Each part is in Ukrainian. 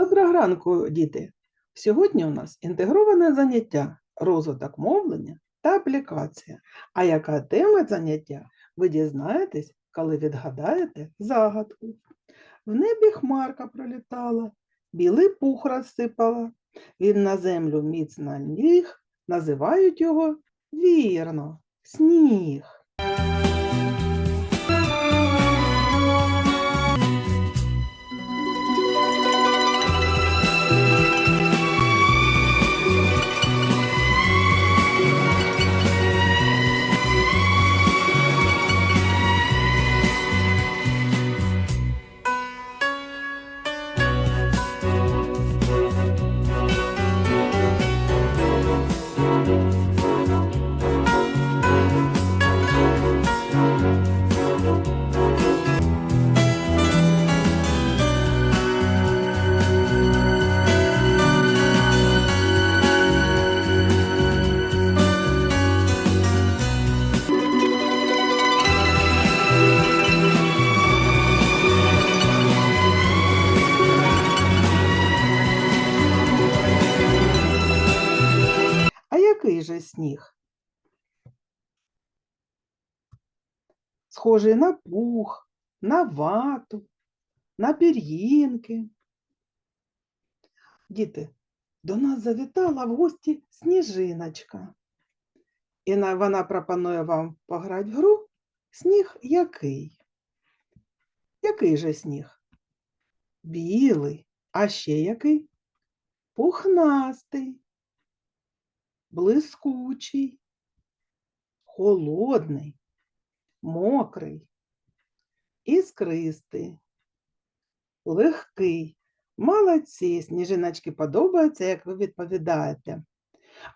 Доброго ранку, діти! Сьогодні у нас інтегроване заняття, розвиток мовлення та аплікація. А яка тема заняття, ви дізнаєтесь, коли відгадаєте загадку. В небі хмарка пролітала, білий пух розсипала. Він на землю міцно ліг, називають його вірно, сніг. Же сніг? Схожий на пух, на вату, на пір'їнки. Діти, до нас завітала в гості сніжиночка. І вона пропонує вам пограти в гру сніг який? Який же сніг? Білий, а ще який? Пухнастий блискучий, холодний, мокрий, іскристий, легкий. Молодці, сніжиночки подобається, як ви відповідаєте.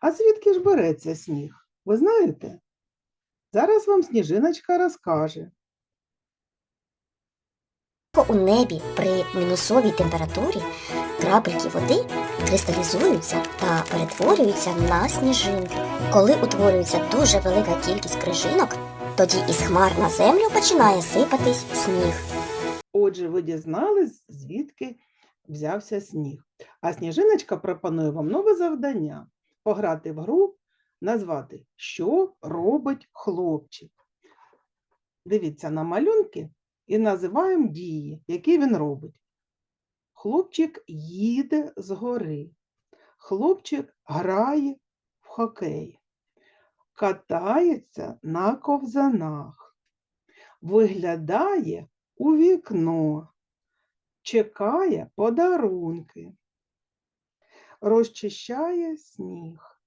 А звідки ж береться сніг? Ви знаєте? Зараз вам сніжиночка розкаже. У небі при мінусовій температурі крапельки води кристалізуються та перетворюються на сніжинки. Коли утворюється дуже велика кількість крижинок, тоді із хмар на землю починає сипатись сніг. Отже, ви дізнались, звідки взявся сніг. А сніжиночка пропонує вам нове завдання пограти в гру, назвати, що робить хлопчик. Дивіться на малюнки і називаємо дії, які він робить. Хлопчик їде з гори. Хлопчик грає в хокей, катається на ковзанах, виглядає у вікно, чекає подарунки, розчищає сніг,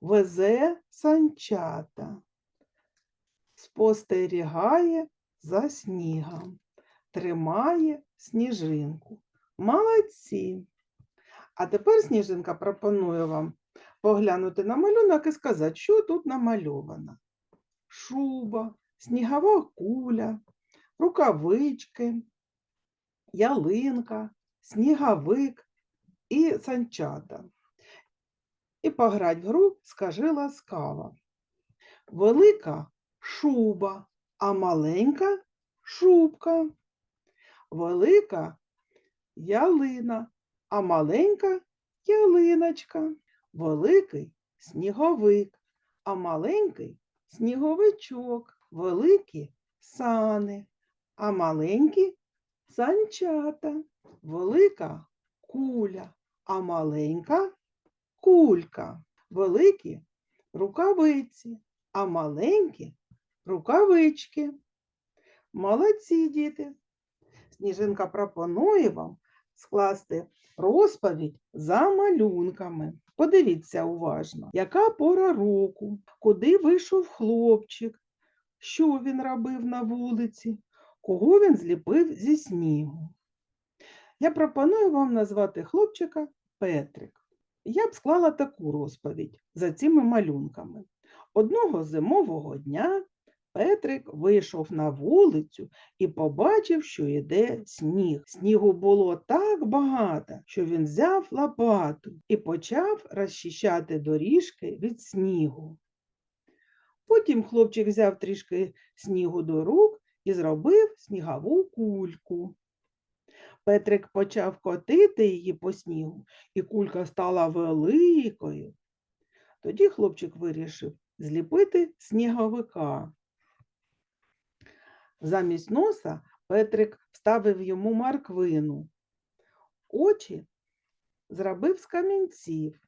везе санчата, спостерігає за снігом, тримає сніжинку. Молодці! А тепер сніжинка пропонує вам поглянути на малюнок і сказати, що тут намальовано. Шуба, снігова куля, рукавички, ялинка, сніговик і санчата. І пограть в гру скажи ласкаво. Велика шуба, а маленька шубка. Велика ялина, а маленька ялиночка. Великий сніговик, а маленький сніговичок. Великі сани, а маленькі санчата. Велика куля, а маленька кулька. Великі рукавиці, а маленькі рукавички. Молодці, діти! Сніжинка пропонує вам скласти розповідь за малюнками. Подивіться уважно, яка пора року, куди вийшов хлопчик, що він робив на вулиці, кого він зліпив зі снігу. Я пропоную вам назвати хлопчика Петрик. Я б склала таку розповідь за цими малюнками. Одного зимового дня Петрик вийшов на вулицю і побачив, що йде сніг. Снігу було так багато, що він взяв лопату і почав розчищати доріжки від снігу. Потім хлопчик взяв трішки снігу до рук і зробив снігову кульку. Петрик почав котити її по снігу, і кулька стала великою. Тоді хлопчик вирішив зліпити сніговика. Замість носа Петрик вставив йому морквину. Очі зробив з камінців.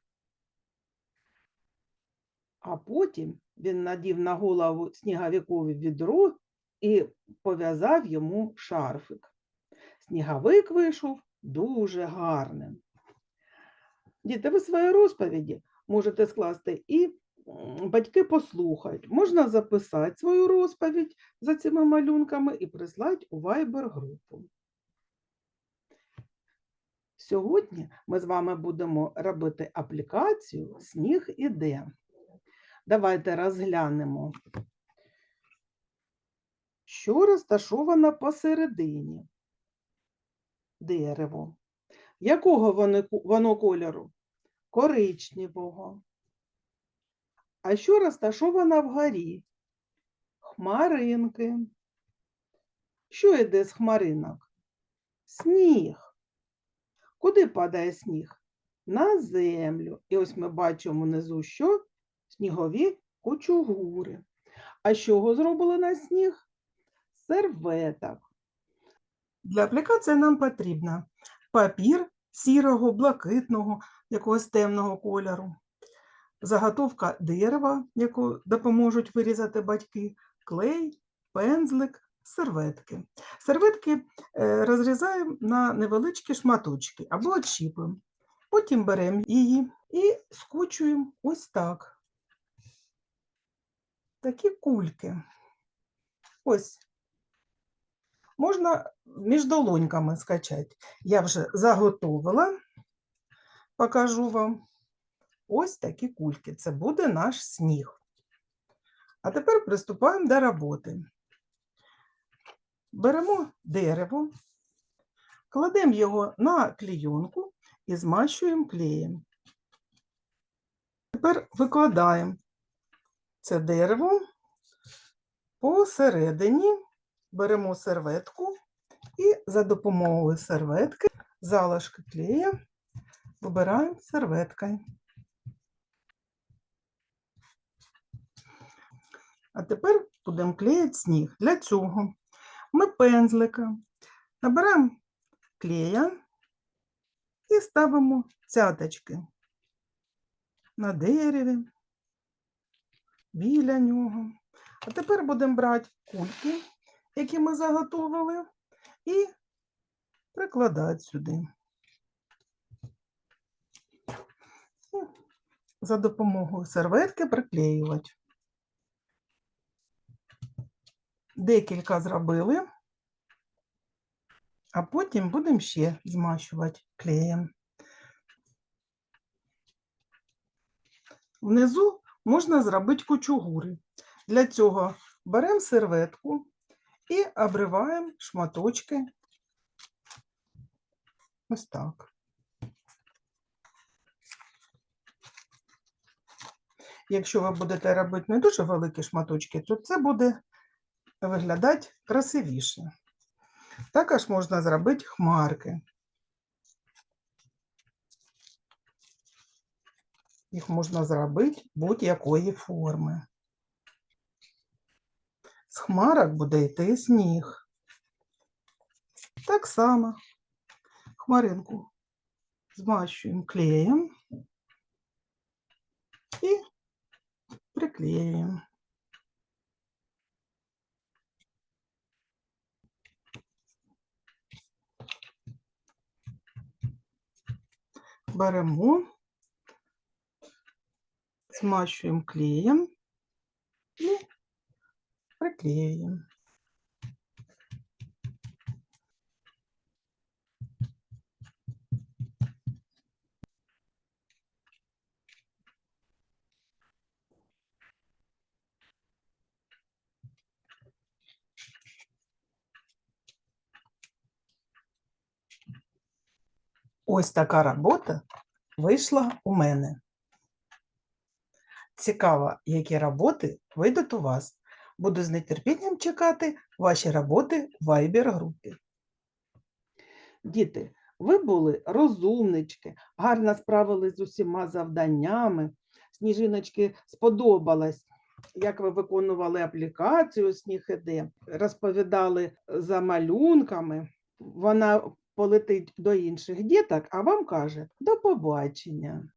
А потім він надів на голову сніговикові відро і пов'язав йому шарфик. Сніговик вийшов дуже гарним. Діти, ви свої розповіді можете скласти і батьки послухають. Можна записати свою розповідь за цими малюнками і прислати у Viber групу. Сьогодні ми з вами будемо робити аплікацію Сніг іде. Давайте розглянемо, що розташовано посередині. Дерево. Якого воно, кольору? Коричневого. А що розташовано вгорі? Хмаринки. Що йде з хмаринок? Сніг. Куди падає сніг? На землю. І ось ми бачимо внизу що? Снігові кучугури. А з чого зроблено сніг? З Серветок. Для аплікації нам потрібно папір сірого, блакитного, якогось темного кольору, заготовка дерева, яку допоможуть вирізати батьки, клей, пензлик, серветки. Серветки е, розрізаємо на невеличкі шматочки або отщіпуємо. Потім беремо її і скочуємо ось так. Такі кульки. Ось. Можна між долоньками скачати. Я вже заготовила, покажу вам. Ось такі кульки. Це буде наш сніг. А тепер приступаємо до роботи. Беремо дерево, кладемо його на клійонку і змащуємо клеєм. Тепер викладаємо це дерево посередині, беремо серветку і за допомогою серветки залишки клея вибираємо серветкою. А тепер будемо клеїти сніг. Для цього ми пензлика набираємо клея і ставимо цяточки на дереві, біля нього. А тепер будемо брати кульки, які ми заготовили, і прикладати сюди. За допомогою серветки приклеювати. Декілька зробили, а потім будемо ще змащувати клеєм. Внизу можна зробити кучугури. Для цього беремо серветку і обриваємо шматочки ось так. Якщо ви будете робити не дуже великі шматочки, то це буде виглядати красивіше. Також можна зробити хмарки. Їх можна зробити будь-якої форми. З хмарок буде йти сніг. Так само хмаринку змащуємо клеєм і приклеюємо. Беремо, змащуємо клеєм і приклеюємо. Ось така робота вийшла у мене. Цікаво, які роботи вийдуть у вас. Буду з нетерпінням чекати ваші роботи в Viber групі. Діти, ви були розумнички, гарно справились з усіма завданнями. Сніжиночки сподобалось, як ви виконували аплікацію «Сніг іде», розповідали за малюнками. Вона полетить до інших діток, а вам каже до побачення.